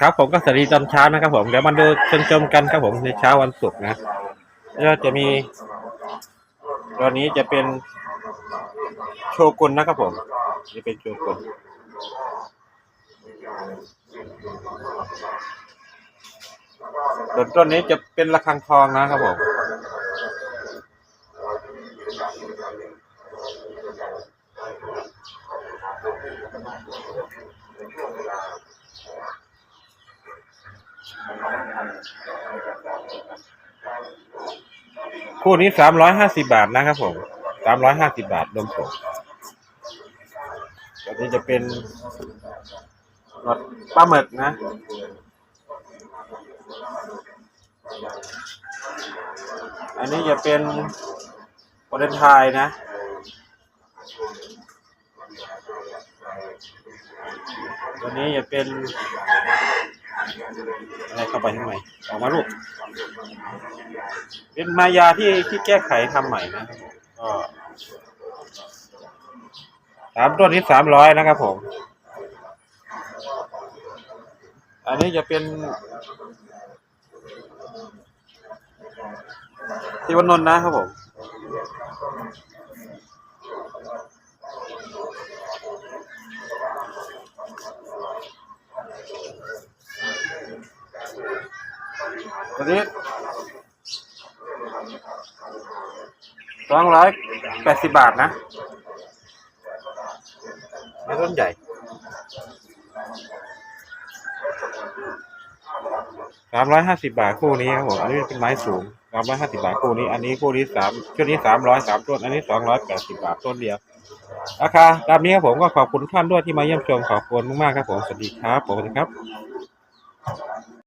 ครับผมก็สวัสดีตอนเช้านะครับ ผมเดี๋ยวมาดูชมชมกันครับผมในเช้าวันศุกร์นะก็จะมีตัวนี้จะเป็นโชกุนนะครับผมนี่เป็นโชกุนส่วนต้นนี้จะเป็นระฆังทองนะครับผม คู่นี้สามร้อยห้าสิบาทนะครับผมสามร้อยห้าสิบาทรวมส่งตัวนี้จะเป็นรสปลาหมึกนะ อันนี้จะเป็นวาเลนไทน์นะ ตัวนี้จะเป็น อะไรเข้าไปข้างในออกมาลูก เป็นมายาที่ที่แก้ไขทำใหม่นะก็สามต้นนี้สามร้อยนะครับผม อันนี้จะเป็นที่วันนนท์นะครับผม นี้สองร้อยแปดสิบบาทนะไม่ต้นใหญ่ สามร้อยห้าสิบาทคู่นี้ครับผม อันนี้เป็นไม้สูงสามร้อยห้าสิบาทคู่นี้ อันนี้คู่นี้สามชุดนี้สามร้อยสามต้น อันนี้สองร้อยแปดสิบาทต้นเดียวราคาตามนี้ครับผมก็ขอบคุณท่านด้วยที่มาเยี่ยมชมขอบคุณมากๆครับผม สวัสดีครับผมสวัสดีครับ